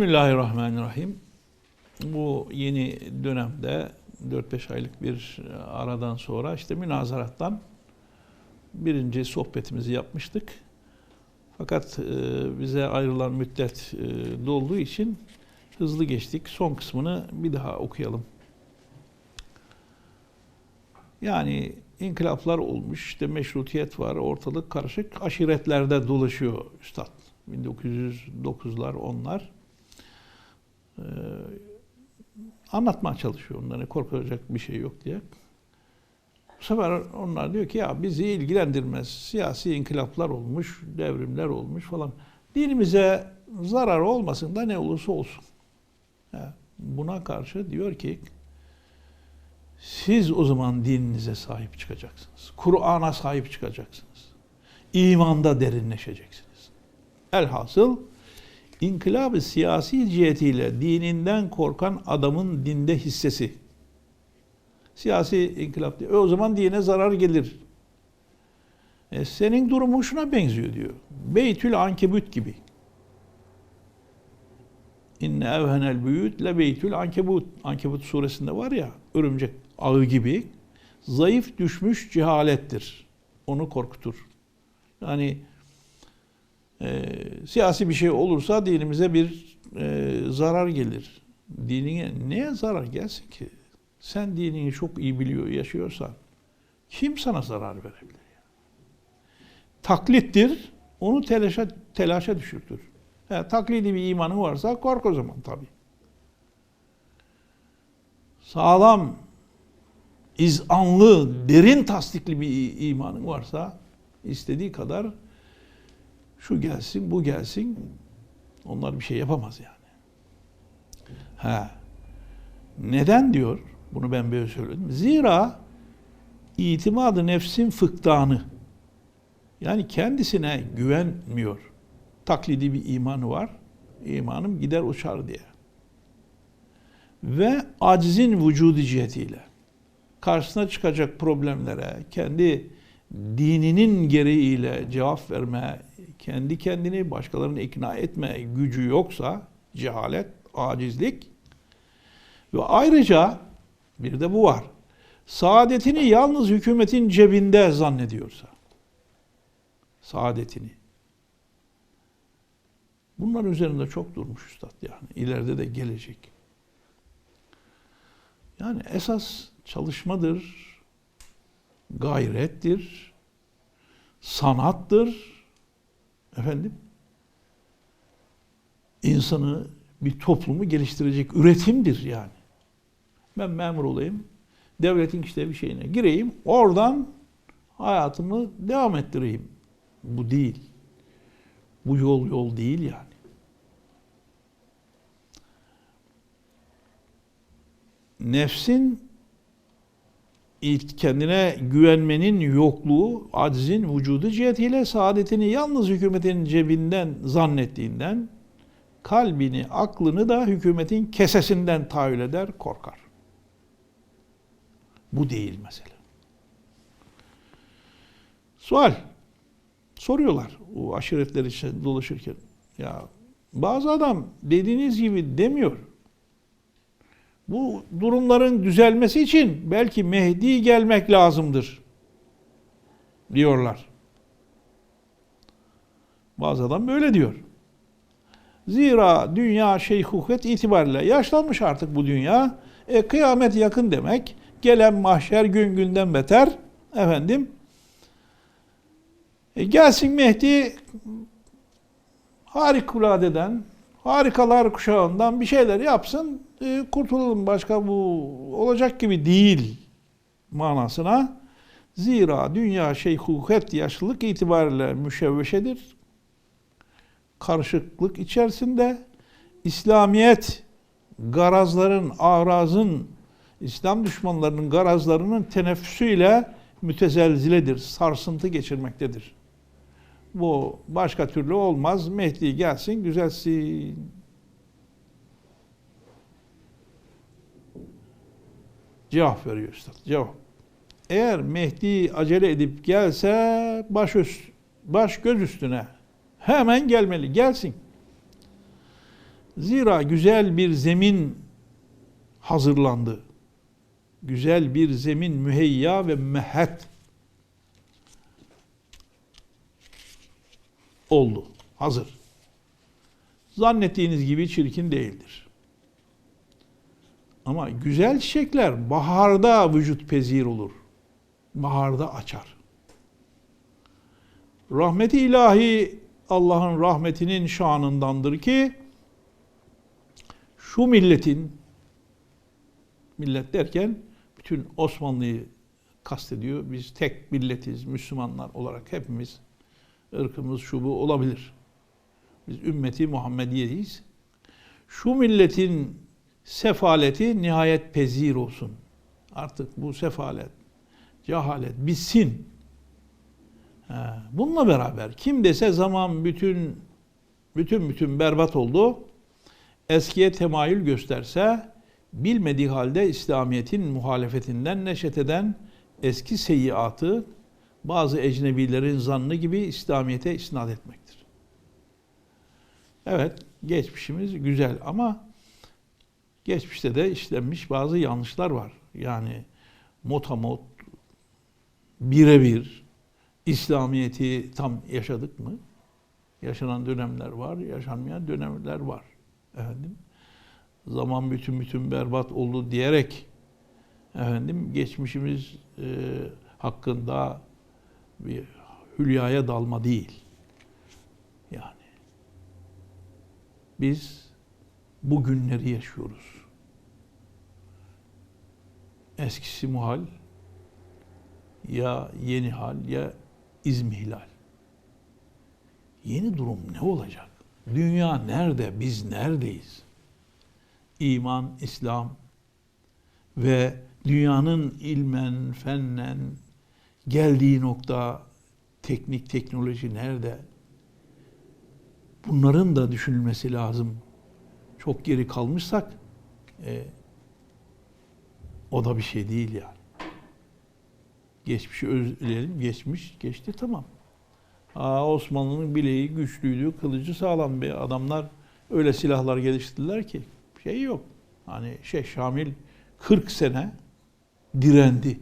Bismillahirrahmanirrahim. Bu yeni dönemde 4-5 aylık bir aradan sonra işte münazarattan birinci sohbetimizi yapmıştık. Fakat e, bize ayrılan müddet e, dolduğu için hızlı geçtik. Son kısmını bir daha okuyalım. Yani inkılaplar olmuş, işte meşrutiyet var, ortalık karışık. Aşiretlerde dolaşıyor üstad. 1909'lar onlar. Ee, anlatmaya çalışıyor onlara korkacak bir şey yok diye. Bu sefer onlar diyor ki ya bizi ilgilendirmez. Siyasi inkılaplar olmuş, devrimler olmuş falan. Dinimize zarar olmasın da ne olursa olsun. Buna karşı diyor ki siz o zaman dininize sahip çıkacaksınız. Kur'an'a sahip çıkacaksınız. İmanda derinleşeceksiniz. Elhasıl inkılabı siyasi cihetiyle dininden korkan adamın dinde hissesi. Siyasi inkılap diyor. E o zaman dine zarar gelir. E senin durumun şuna benziyor diyor. Beytül ankebut gibi. İnne evhenel büyüt le beytül ankebut. Ankebut suresinde var ya örümcek ağı gibi zayıf düşmüş cehalettir. Onu korkutur. Yani e, siyasi bir şey olursa dinimize bir e, zarar gelir. Dinine neye zarar gelsin ki? Sen dinini çok iyi biliyor, yaşıyorsan kim sana zarar verebilir? Ya? Taklittir, onu telaşa, telaşa düşürtür. Yani taklidi bir imanı varsa kork o zaman tabii. Sağlam, izanlı, derin tasdikli bir imanın varsa istediği kadar şu gelsin, bu gelsin. Onlar bir şey yapamaz yani. Ha. Neden diyor? Bunu ben böyle söyledim. Zira itimadı nefsin fıktanı. Yani kendisine güvenmiyor. Taklidi bir imanı var. İmanım gider uçar diye. Ve acizin vücudu cihetiyle karşısına çıkacak problemlere kendi dininin gereğiyle cevap verme, kendi kendini başkalarını ikna etme gücü yoksa cehalet, acizlik ve ayrıca bir de bu var. Saadetini yalnız hükümetin cebinde zannediyorsa. Saadetini. Bunların üzerinde çok durmuş üstad yani. İleride de gelecek. Yani esas çalışmadır, gayrettir, sanattır. Efendim? insanı bir toplumu geliştirecek üretimdir yani. Ben memur olayım, devletin işte bir şeyine gireyim, oradan hayatımı devam ettireyim. Bu değil. Bu yol yol değil yani. Nefsin kendine güvenmenin yokluğu, aczin vücudu cihetiyle saadetini yalnız hükümetin cebinden zannettiğinden kalbini, aklını da hükümetin kesesinden tahayyül eder, korkar. Bu değil mesela. Sual. Soruyorlar o aşiretler için dolaşırken. Ya bazı adam dediğiniz gibi demiyor. Bu durumların düzelmesi için belki Mehdi gelmek lazımdır diyorlar. Bazı adam böyle diyor. Zira dünya şeyhuhet itibariyle yaşlanmış artık bu dünya. E, kıyamet yakın demek. Gelen mahşer gün günden beter. Efendim. E, gelsin Mehdi harikuladeden, harikalar kuşağından bir şeyler yapsın. E, kurtulalım başka bu olacak gibi değil manasına. Zira dünya şeyhuhet yaşlılık itibariyle müşevveşedir karışıklık içerisinde İslamiyet garazların, arazın, İslam düşmanlarının garazlarının teneffüsüyle mütezelziledir, sarsıntı geçirmektedir. Bu başka türlü olmaz. Mehdi gelsin, güzelsin. Cevap veriyor üstad. Cevap. Eğer Mehdi acele edip gelse baş üst, baş göz üstüne Hemen gelmeli. Gelsin. Zira güzel bir zemin hazırlandı. Güzel bir zemin müheyya ve mehet oldu. Hazır. Zannettiğiniz gibi çirkin değildir. Ama güzel çiçekler baharda vücut pezir olur. Baharda açar. Rahmeti ilahi Allah'ın rahmetinin şanındandır ki şu milletin millet derken bütün Osmanlı'yı kastediyor. Biz tek milletiz Müslümanlar olarak hepimiz ırkımız şu bu olabilir. Biz ümmeti Muhammediyeyiz. Şu milletin sefaleti nihayet pezir olsun. Artık bu sefalet, cehalet bitsin. Bununla beraber kim dese zaman bütün bütün bütün berbat oldu. Eskiye temayül gösterse bilmediği halde İslamiyet'in muhalefetinden neşet eden eski seyyiatı bazı ecnebilerin zannı gibi İslamiyet'e isnat etmektir. Evet, geçmişimiz güzel ama geçmişte de işlenmiş bazı yanlışlar var. Yani motamot, birebir İslamiyet'i tam yaşadık mı? Yaşanan dönemler var, yaşanmayan dönemler var. Efendim, zaman bütün bütün berbat oldu diyerek efendim geçmişimiz e, hakkında bir hülyaya dalma değil. Yani biz bu günleri yaşıyoruz. Eskisi muhal ya yeni hal ya izmihlal. Yeni durum ne olacak? Dünya nerede? Biz neredeyiz? İman, İslam ve dünyanın ilmen, fennen geldiği nokta, teknik, teknoloji nerede? Bunların da düşünülmesi lazım. Çok geri kalmışsak e, o da bir şey değil yani. Geçmişi özleyelim. Geçmiş, geçti tamam. Aa, Osmanlı'nın bileği güçlüydü, kılıcı sağlam bir adamlar öyle silahlar geliştirdiler ki şey yok. Hani şey Şamil 40 sene direndi.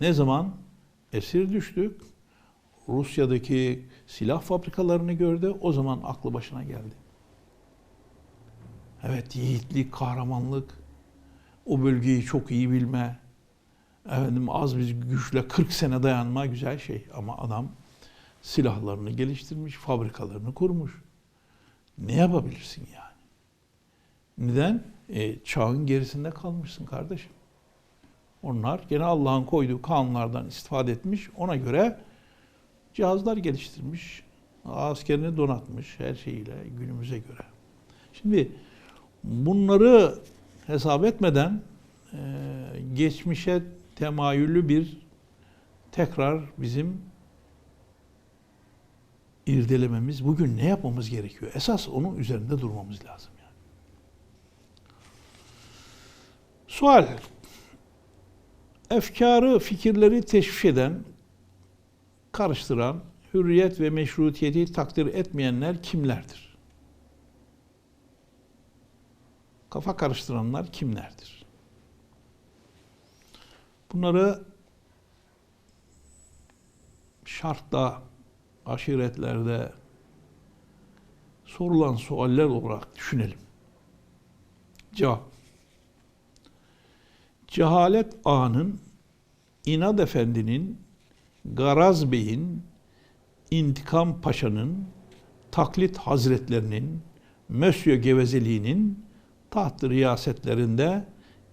Ne zaman? Esir düştük. Rusya'daki silah fabrikalarını gördü. O zaman aklı başına geldi. Evet yiğitlik, kahramanlık, o bölgeyi çok iyi bilme, efendim az bir güçle 40 sene dayanma güzel şey. Ama adam silahlarını geliştirmiş, fabrikalarını kurmuş. Ne yapabilirsin yani? Neden? E, çağın gerisinde kalmışsın kardeşim. Onlar gene Allah'ın koyduğu kanunlardan istifade etmiş. Ona göre cihazlar geliştirmiş. Askerini donatmış her şeyiyle günümüze göre. Şimdi bunları hesap etmeden e, geçmişe temayüllü bir tekrar bizim irdelememiz, bugün ne yapmamız gerekiyor? Esas onun üzerinde durmamız lazım. Yani. Sual. Efkarı, fikirleri teşviş eden, karıştıran, hürriyet ve meşrutiyeti takdir etmeyenler kimlerdir? Kafa karıştıranlar kimlerdir? Bunları şartta, aşiretlerde sorulan sualler olarak düşünelim. Cevap. Cehalet ağının, İnad Efendi'nin, Garaz Bey'in, İntikam Paşa'nın, Taklit Hazretlerinin, Mösyö Gevezeliğinin taht riyasetlerinde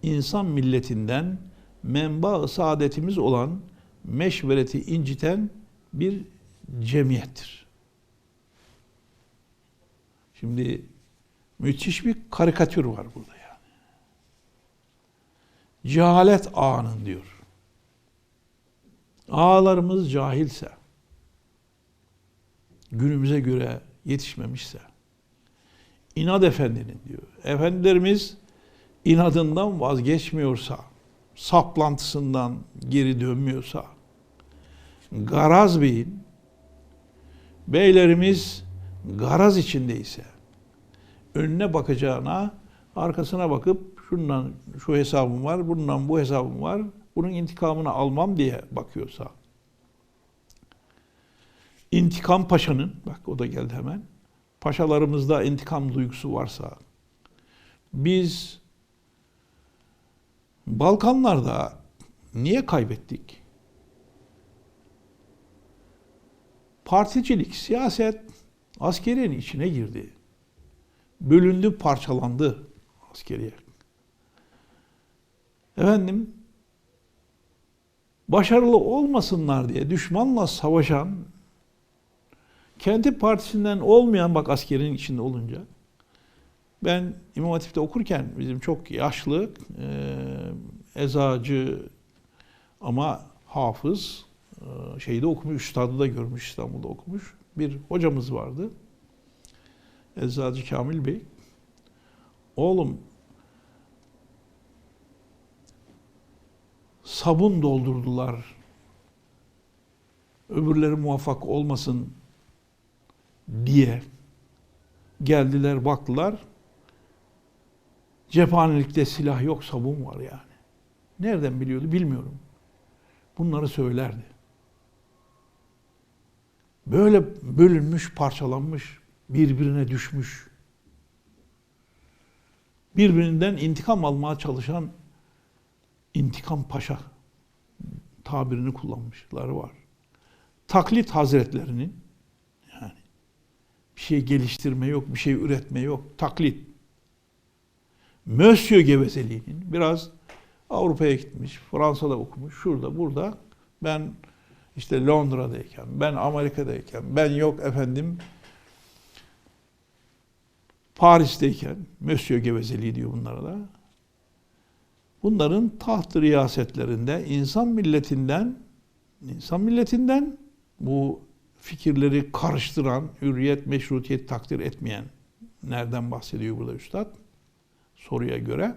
insan milletinden menba saadetimiz olan meşvereti inciten bir cemiyettir. Şimdi müthiş bir karikatür var burada yani. Cehalet ağının diyor. Ağalarımız cahilse, günümüze göre yetişmemişse, inat efendinin diyor. Efendilerimiz inadından vazgeçmiyorsa, saplantısından geri dönmüyorsa, garaz beyin, beylerimiz garaz içindeyse, önüne bakacağına arkasına bakıp şundan şu hesabım var, bundan bu hesabım var, bunun intikamını almam diye bakıyorsa İntikam Paşa'nın, bak o da geldi hemen, paşalarımızda intikam duygusu varsa, biz Balkanlarda niye kaybettik? Particilik, siyaset askeriyenin içine girdi. Bölündü, parçalandı askeriye. Efendim, başarılı olmasınlar diye düşmanla savaşan, kendi partisinden olmayan bak askerin içinde olunca, ben İmam Hatip'te okurken bizim çok yaşlı, e, ezacı ama hafız, e, şeyde okumuş, üstadı da görmüş, İstanbul'da okumuş bir hocamız vardı. Eczacı Kamil Bey. Oğlum sabun doldurdular. Öbürleri muvaffak olmasın diye geldiler baktılar. Cephanelikte silah yok, sabun var yani. Nereden biliyordu bilmiyorum. Bunları söylerdi. Böyle bölünmüş, parçalanmış, birbirine düşmüş. Birbirinden intikam almaya çalışan intikam paşa tabirini kullanmışları var. Taklit hazretlerinin bir şey geliştirme yok, bir şey üretme yok. Taklit. Monsieur gevezeliğinin biraz Avrupa'ya gitmiş, Fransa'da okumuş, şurada, burada. Ben işte Londra'dayken, ben Amerika'dayken, ben yok efendim Paris'teyken, Monsieur gevezeliği diyor bunlara da. Bunların taht riyasetlerinde insan milletinden, insan milletinden bu fikirleri karıştıran, hürriyet, meşrutiyet takdir etmeyen nereden bahsediyor burada üstad? Soruya göre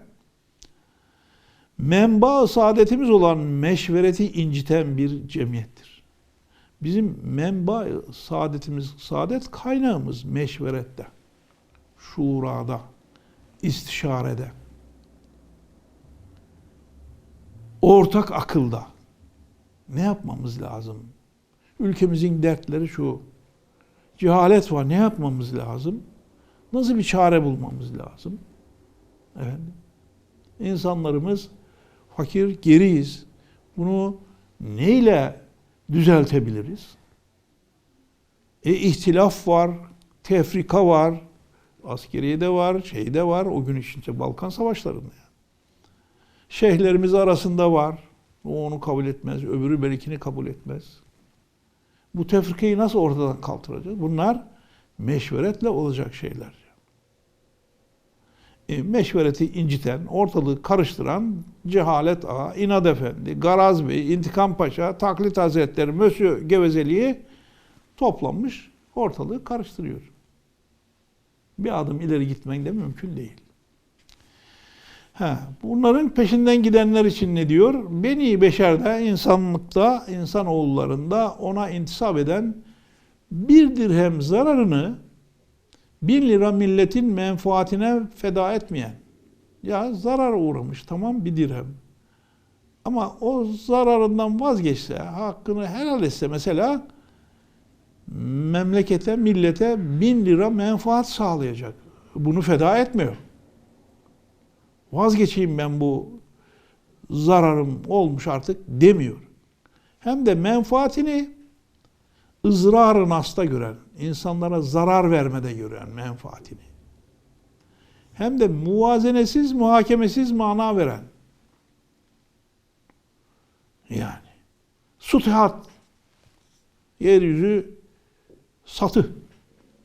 menba saadetimiz olan meşvereti inciten bir cemiyettir. Bizim menba saadetimiz, saadet kaynağımız meşverette, şurada, istişarede, ortak akılda. Ne yapmamız lazım? Ülkemizin dertleri şu. Cehalet var. Ne yapmamız lazım? Nasıl bir çare bulmamız lazım? Efendim? İnsanlarımız fakir, geriyiz. Bunu neyle düzeltebiliriz? E ihtilaf var, tefrika var, askeriye de var, şey de var. O gün içinde Balkan savaşlarında. Yani. Şeyhlerimiz arasında var. O onu kabul etmez, öbürü belkini kabul etmez. Bu tefrikayı nasıl ortadan kaldıracağız? Bunlar meşveretle olacak şeyler. E, meşvereti inciten, ortalığı karıştıran cehalet ağa, inad efendi, garaz bey, intikam paşa, taklit hazretleri, mösyö gevezeliği toplanmış ortalığı karıştırıyor. Bir adım ileri gitmen de mümkün değil. Ha, bunların peşinden gidenler için ne diyor? Beni beşerde, insanlıkta, insan oğullarında ona intisap eden bir dirhem zararını bin lira milletin menfaatine feda etmeyen. Ya zarar uğramış tamam bir dirhem. Ama o zararından vazgeçse, hakkını helal etse mesela memlekete, millete bin lira menfaat sağlayacak. Bunu feda etmiyor. Vazgeçeyim ben bu zararım olmuş artık demiyor. Hem de menfaatini ızrarı nasta gören, insanlara zarar vermede gören menfaatini. Hem de muvazenesiz, muhakemesiz mana veren. Yani sutihat yeryüzü satı.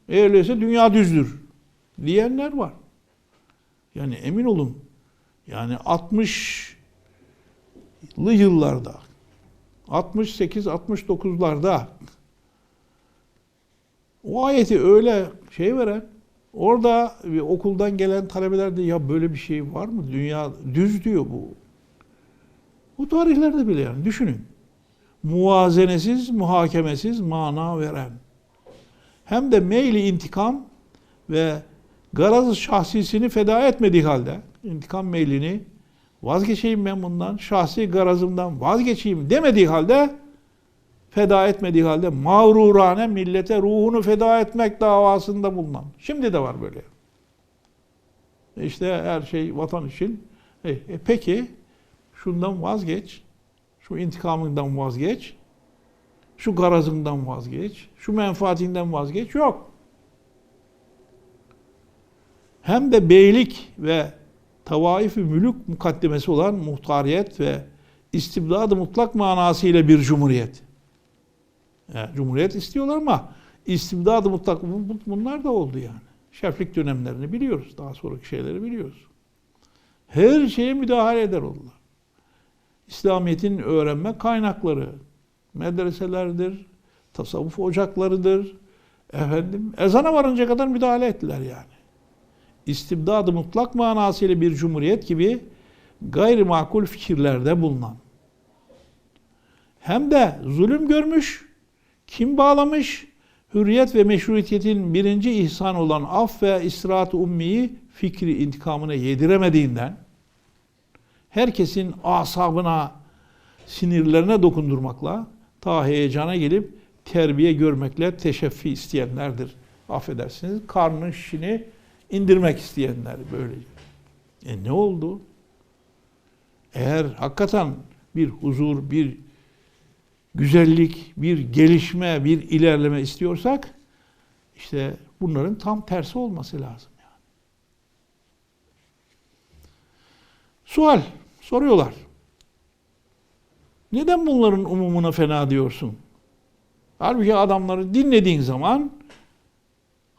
Eğer öyleyse dünya düzdür diyenler var. Yani emin olun yani 60'lı yıllarda 68-69'larda o ayeti öyle şey veren orada bir okuldan gelen talebeler de ya böyle bir şey var mı? Dünya düz diyor bu. Bu tarihlerde bile yani düşünün. Muvazenesiz, muhakemesiz mana veren. Hem de meyli intikam ve garazı şahsisini feda etmediği halde intikam meylini vazgeçeyim ben bundan, şahsi garazımdan vazgeçeyim demediği halde feda etmediği halde mağrurane millete ruhunu feda etmek davasında bulunan. Şimdi de var böyle. İşte her şey vatan için. E, e, peki şundan vazgeç. Şu intikamından vazgeç. Şu garazından vazgeç. Şu menfaatinden vazgeç. Yok. Hem de beylik ve tavaif-i mülük mukaddemesi olan muhtariyet ve istibdad-ı mutlak manasıyla bir cumhuriyet. Yani cumhuriyet istiyorlar ama istibdad-ı mutlak bunlar da oldu yani. Şeflik dönemlerini biliyoruz. Daha sonraki şeyleri biliyoruz. Her şeye müdahale eder oldular. İslamiyet'in öğrenme kaynakları, medreselerdir, tasavvuf ocaklarıdır. Efendim, ezana varınca kadar müdahale ettiler yani. İstibdad-ı mutlak manasıyla bir cumhuriyet gibi gayrimakul fikirlerde bulunan hem de zulüm görmüş, kim bağlamış, hürriyet ve meşrutiyetin birinci ihsan olan af ve istirahat ummiyi fikri intikamına yediremediğinden herkesin asabına, sinirlerine dokundurmakla ta heyecana gelip terbiye görmekle teşeffi isteyenlerdir. Affedersiniz karnın şişini indirmek isteyenler böyle. E ne oldu? Eğer hakikaten bir huzur, bir güzellik, bir gelişme, bir ilerleme istiyorsak işte bunların tam tersi olması lazım yani. Sual soruyorlar. Neden bunların umumuna fena diyorsun? Halbuki adamları dinlediğin zaman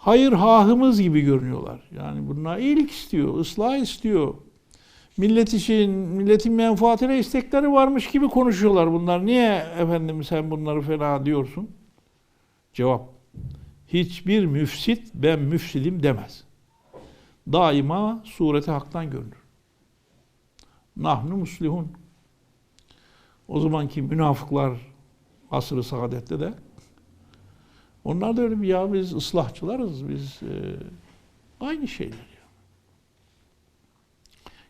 hayır hahımız gibi görünüyorlar. Yani bunlar iyilik istiyor, ıslah istiyor. Millet için, milletin menfaatine istekleri varmış gibi konuşuyorlar bunlar. Niye efendim sen bunları fena diyorsun? Cevap. Hiçbir müfsit ben müfsidim demez. Daima sureti haktan görünür. Nahnu muslihun. O zamanki münafıklar asrı saadette de onlar da öyle bir ya biz ıslahçılarız, biz e, aynı şeyler. Ya.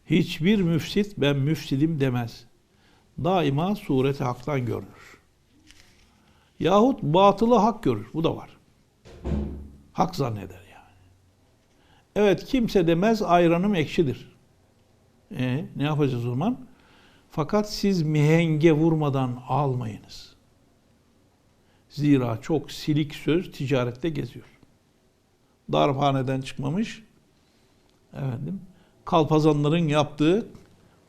Hiçbir müfsit ben müfsidim demez. Daima sureti haktan görünür. Yahut batılı hak görür. Bu da var. Hak zanneder yani. Evet kimse demez ayranım ekşidir. E, ne yapacağız o zaman? Fakat siz mihenge vurmadan almayınız. Zira çok silik söz ticarette geziyor. Darphaneden çıkmamış, efendim, kalpazanların yaptığı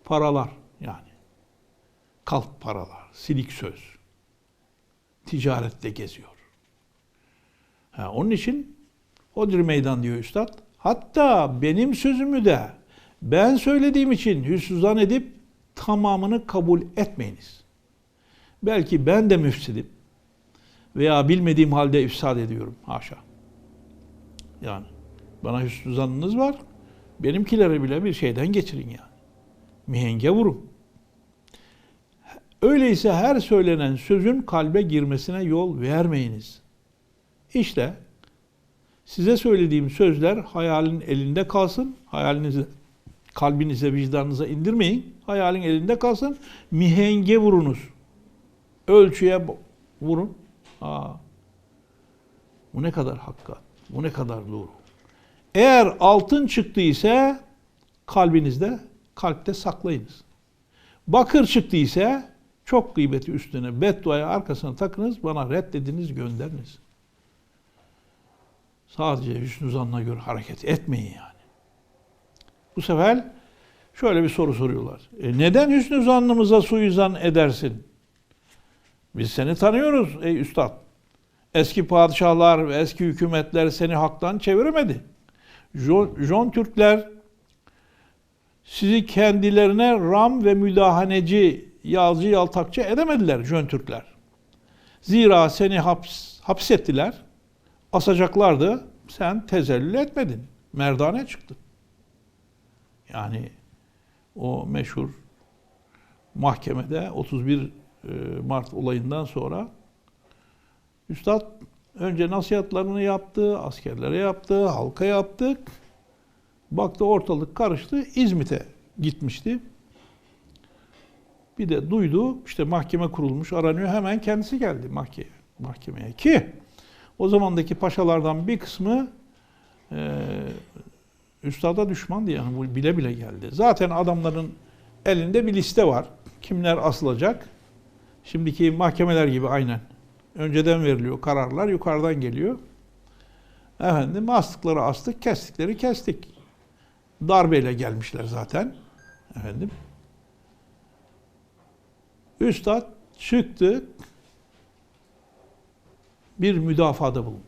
paralar yani. Kalp paralar, silik söz. Ticarette geziyor. Ha, onun için Hodri meydan diyor üstad. Hatta benim sözümü de ben söylediğim için hüsnü edip tamamını kabul etmeyiniz. Belki ben de müfsidim veya bilmediğim halde ifsad ediyorum. Haşa. Yani bana hüsnü zannınız var. Benimkileri bile bir şeyden geçirin yani. Mihenge vurun. Öyleyse her söylenen sözün kalbe girmesine yol vermeyiniz. İşte size söylediğim sözler hayalin elinde kalsın. Hayalinize, kalbinize, vicdanınıza indirmeyin. Hayalin elinde kalsın. Mihenge vurunuz. Ölçüye vurun. Aa, bu ne kadar hakikat, bu ne kadar doğru. Eğer altın çıktıysa kalbinizde, kalpte saklayınız. Bakır çıktıysa çok gıybeti üstüne, bedduaya arkasına takınız, bana reddediniz, gönderiniz. Sadece hüsnü zanna göre hareket etmeyin yani. Bu sefer şöyle bir soru soruyorlar. E neden hüsnü zannımıza suizan edersin? Biz seni tanıyoruz ey üstad. Eski padişahlar ve eski hükümetler seni haktan çeviremedi. Jön Türkler sizi kendilerine ram ve müdahaneci, yazcı, yaltakçı edemediler Jön Türkler. Zira seni haps, hapsettiler, asacaklardı, sen tezellül etmedin, merdane çıktın. Yani o meşhur mahkemede 31 e, Mart olayından sonra Üstad önce nasihatlarını yaptı, askerlere yaptı, halka yaptı. Baktı ortalık karıştı. İzmit'e gitmişti. Bir de duydu işte mahkeme kurulmuş aranıyor hemen kendisi geldi mahkemeye. mahkemeye. Ki o zamandaki paşalardan bir kısmı e, üstada düşmandı yani bu bile bile geldi. Zaten adamların elinde bir liste var. Kimler asılacak? Şimdiki mahkemeler gibi aynen. Önceden veriliyor kararlar yukarıdan geliyor. Efendim astıkları astık, kestikleri kestik. Darbeyle gelmişler zaten. Efendim. Üstad çıktı. Bir müdafada bulundu.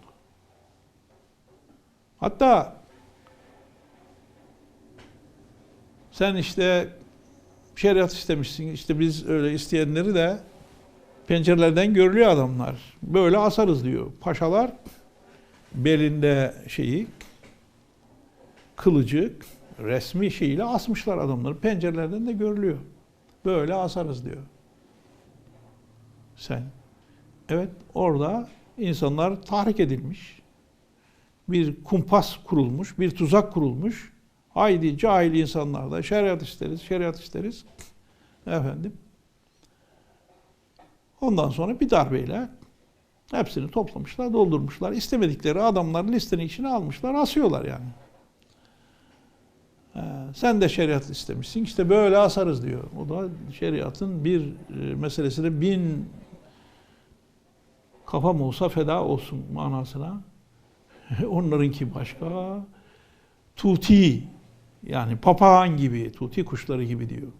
Hatta sen işte şeriat istemişsin. işte biz öyle isteyenleri de pencerelerden görülüyor adamlar. Böyle asarız diyor. Paşalar belinde şeyi kılıcı resmi şeyiyle asmışlar adamları. Pencerelerden de görülüyor. Böyle asarız diyor. Sen. Evet orada insanlar tahrik edilmiş. Bir kumpas kurulmuş, bir tuzak kurulmuş. Haydi cahil insanlar da şeriat isteriz, şeriat isteriz. Efendim. Ondan sonra bir darbeyle hepsini toplamışlar, doldurmuşlar. İstemedikleri adamları listenin içine almışlar, asıyorlar yani. Ee, sen de şeriat istemişsin. İşte böyle asarız diyor. O da şeriatın bir e, meselesine bin kafam olsa feda olsun manasına. Onlarınki başka. Tuti yani papağan gibi, tuti kuşları gibi diyor.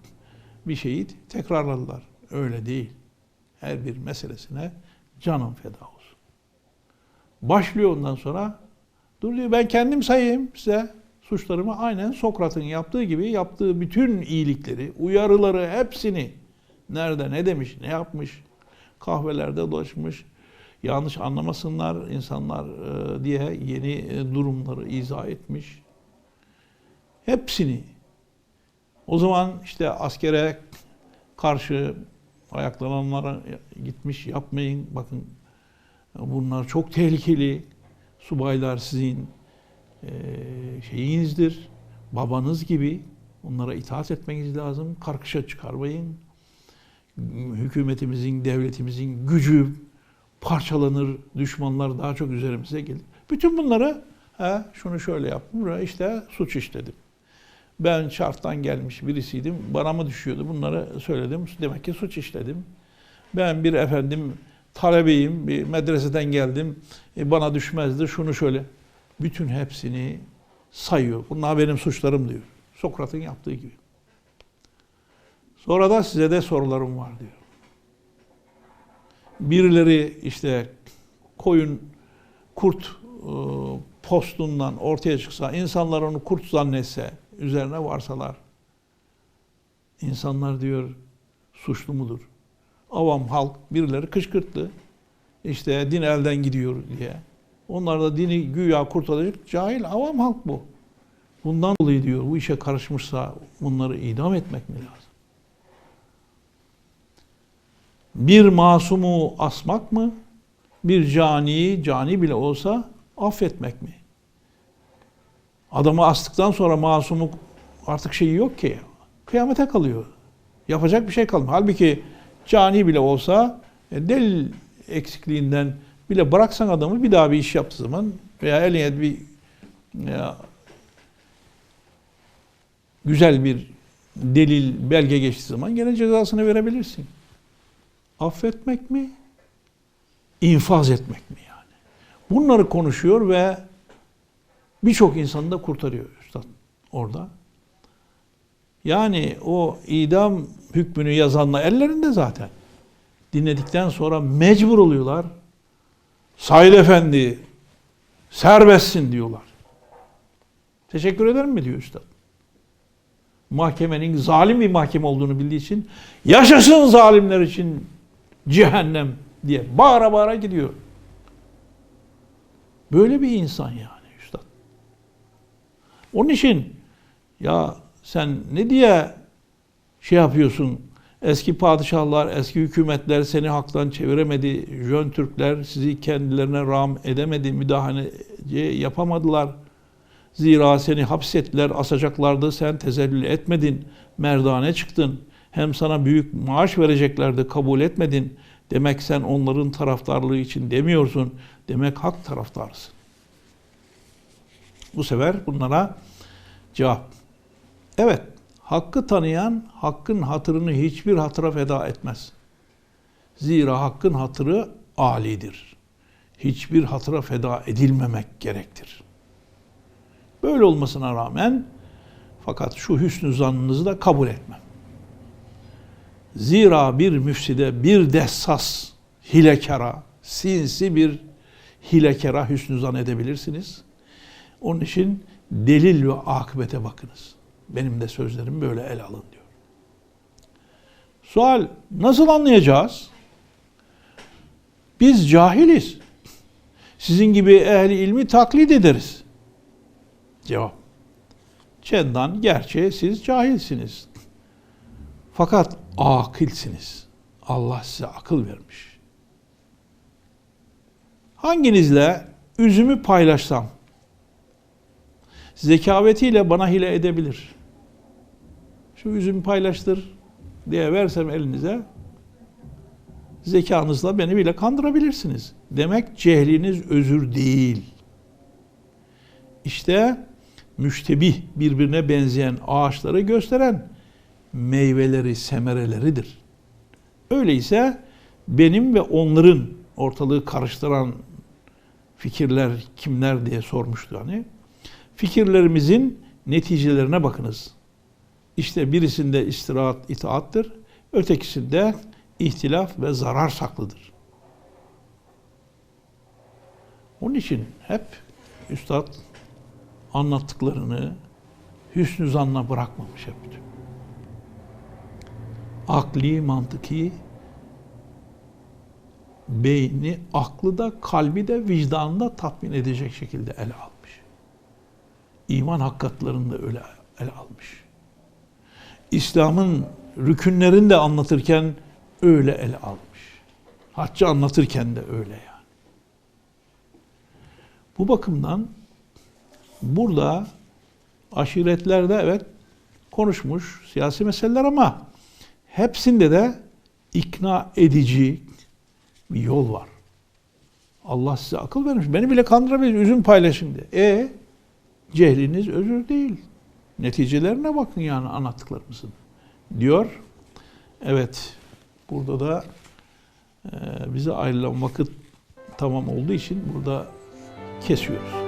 Bir şeyi tekrarladılar. Öyle değil. Her bir meselesine canım feda olsun. Başlıyor ondan sonra. Dur diyor ben kendim sayayım size suçlarımı aynen Sokrat'ın yaptığı gibi yaptığı bütün iyilikleri, uyarıları hepsini nerede ne demiş, ne yapmış, kahvelerde dolaşmış, yanlış anlamasınlar insanlar e, diye yeni e, durumları izah etmiş. Hepsini. O zaman işte askere karşı ayaklananlara gitmiş yapmayın. Bakın bunlar çok tehlikeli. Subaylar sizin şeyinizdir. Babanız gibi. Onlara itaat etmeniz lazım. Karkışa çıkarmayın. Hükümetimizin, devletimizin gücü parçalanır. Düşmanlar daha çok üzerimize gelir. Bütün bunları he, şunu şöyle yaptım. Buraya işte suç işledim. Ben şarttan gelmiş birisiydim. Bana mı düşüyordu? Bunları söyledim. Demek ki suç işledim. Ben bir efendim talebeyim. Bir medreseden geldim. E, bana düşmezdi. Şunu şöyle. Bütün hepsini sayıyor. Bunlar benim suçlarım diyor. Sokrat'ın yaptığı gibi. Sonra da size de sorularım var diyor. Birileri işte koyun kurt e, postundan ortaya çıksa, insanlar onu kurt zannetse, üzerine varsalar, insanlar diyor suçlu mudur? Avam halk birileri kışkırttı. İşte din elden gidiyor diye. Onlar da dini güya kurtaracak cahil avam halk bu. Bundan dolayı diyor bu işe karışmışsa bunları idam etmek mi lazım? Bir masumu asmak mı? Bir caniyi, cani bile olsa affetmek mi? Adamı astıktan sonra masumu artık şeyi yok ki. Kıyamete kalıyor. Yapacak bir şey kalmıyor. Halbuki cani bile olsa e, delil eksikliğinden bile bıraksan adamı bir daha bir iş yaptığı zaman veya eline bir ya, güzel bir delil, belge geçtiği zaman gene cezasını verebilirsin. Affetmek mi? İnfaz etmek mi yani? Bunları konuşuyor ve birçok insanı da kurtarıyor üstad orada. Yani o idam hükmünü yazanlar ellerinde zaten. Dinledikten sonra mecbur oluyorlar. Said Efendi serbestsin diyorlar. Teşekkür ederim mi diyor üstad. Mahkemenin zalim bir mahkeme olduğunu bildiği için yaşasın zalimler için cehennem diye bağıra bağıra gidiyor. Böyle bir insan yani. Onun için ya sen ne diye şey yapıyorsun? Eski padişahlar, eski hükümetler seni haktan çeviremedi. Jön Türkler sizi kendilerine rağm edemedi, müdahale yapamadılar. Zira seni hapsettiler, asacaklardı, sen tezellül etmedin, merdane çıktın. Hem sana büyük maaş vereceklerdi, kabul etmedin. Demek sen onların taraftarlığı için demiyorsun. Demek hak taraftarısın. Bu sefer bunlara cevap. Evet, hakkı tanıyan hakkın hatırını hiçbir hatıra feda etmez. Zira hakkın hatırı alidir. Hiçbir hatıra feda edilmemek gerektir. Böyle olmasına rağmen fakat şu hüsnü zannınızı da kabul etmem. Zira bir müfside, bir dessas, hilekara, sinsi bir hilekara hüsnü zan edebilirsiniz. Onun için delil ve akıbete bakınız. Benim de sözlerim böyle ele alın diyor. Sual nasıl anlayacağız? Biz cahiliz. Sizin gibi ehli ilmi taklit ederiz. Cevap. Çendan gerçeği siz cahilsiniz. Fakat akilsiniz. Allah size akıl vermiş. Hanginizle üzümü paylaşsam, zekavetiyle bana hile edebilir. Şu üzümü paylaştır diye versem elinize, zekanızla beni bile kandırabilirsiniz. Demek cehliniz özür değil. İşte müştebih birbirine benzeyen ağaçları gösteren meyveleri, semereleridir. Öyleyse benim ve onların ortalığı karıştıran fikirler kimler diye sormuştu hani. Fikirlerimizin neticelerine bakınız. İşte birisinde istirahat, itaattır. Ötekisinde ihtilaf ve zarar saklıdır. Onun için hep Üstad anlattıklarını hüsnü zanla bırakmamış hep. Akli, mantıki, beyni, aklı da, kalbi de, vicdanını da tatmin edecek şekilde ele almış. İman hakikatlarını da öyle ele almış. İslam'ın rükünlerini de anlatırken öyle ele almış. Haccı anlatırken de öyle yani. Bu bakımdan burada aşiretlerde evet konuşmuş siyasi meseleler ama hepsinde de ikna edici bir yol var. Allah size akıl vermiş. Beni bile kandırabilir. Üzüm paylaşın diye. E cehliniz özür değil. Neticelerine bakın yani anlattıklarımızın. Diyor. Evet. Burada da e, bize ayrılan vakit tamam olduğu için burada kesiyoruz.